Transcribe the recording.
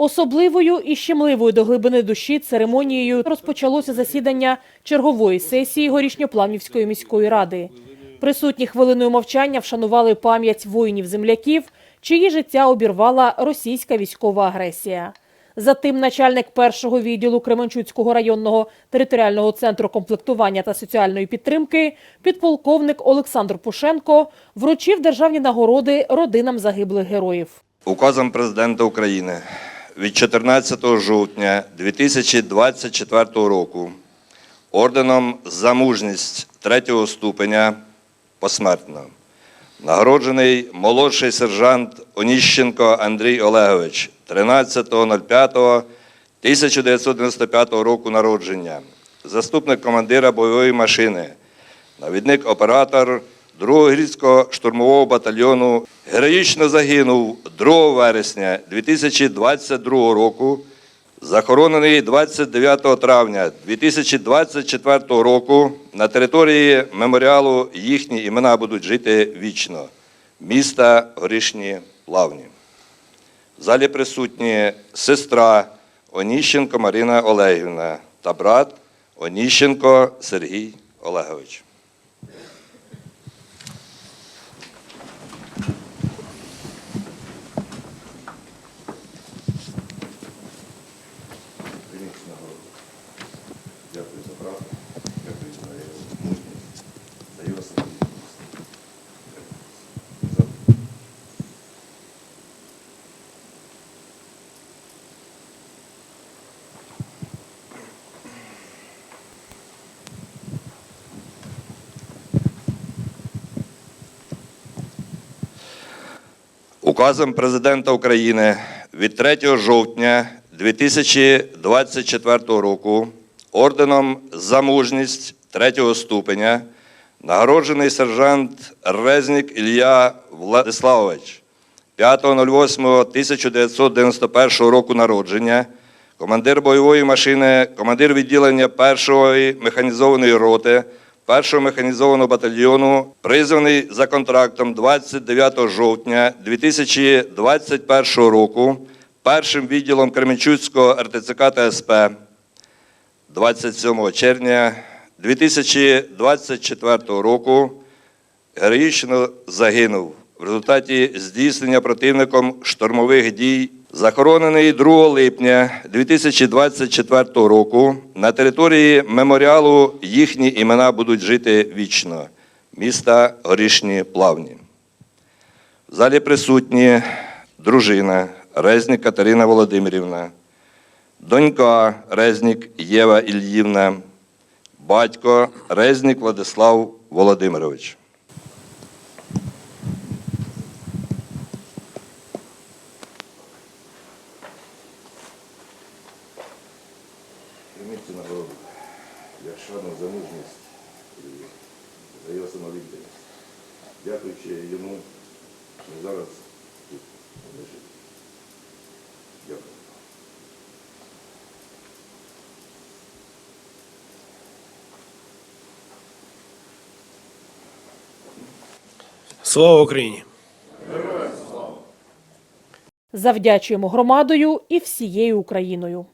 Особливою і щемливою до глибини душі церемонією розпочалося засідання чергової сесії Горішньоплавнівської міської ради. Присутні хвилиною мовчання вшанували пам'ять воїнів-земляків, чиї життя обірвала російська військова агресія. Затим начальник першого відділу Кременчуцького районного територіального центру комплектування та соціальної підтримки, підполковник Олександр Пушенко, вручив державні нагороди родинам загиблих героїв. Указом Президента України від 14 жовтня 2024 року орденом за мужність третього ступеня посмертно. Нагороджений молодший сержант Оніщенко Андрій Олегович 13.05.1995 року народження, заступник командира бойової машини, навідник оператор 2-го гірського штурмового батальйону героїчно загинув 2 вересня 2022 року, захоронений 29 травня 2024 року на території меморіалу їхні імена будуть жити вічно міста Горішні Плавні. В залі присутні сестра Оніщенко Марина Олегівна та брат Оніщенко Сергій Олегович. Дякую за правду, дякую за його мужність, за його самовідданість. Указом Президента України від 3 жовтня 2024 року орденом за мужність третього ступеня нагороджений сержант Резнік Ілля Владиславович 5.08.1991 року народження, командир бойової машини, командир відділення першої механізованої роти першого механізованого батальйону, призваний за контрактом 29 жовтня 2021 року першим відділом Кременчуцького РТЦК та СП. 27 червня 2024 року героїчно загинув в результаті здійснення противником штурмових дій, захоронений 2 липня 2024 року на території меморіалу їхні імена будуть жити вічно міста Горішні Плавні. В залі присутні дружина Резнік Катерина Володимирівна, донька Резнік Єва Ільївна, батько Резнік Владислав Володимирович. Як шану за мужність і за його самовідданість. Дякуючи йому, ми зараз тут лежить. Дякую. Слава Україні! Завдячуємо громадою і всією Україною.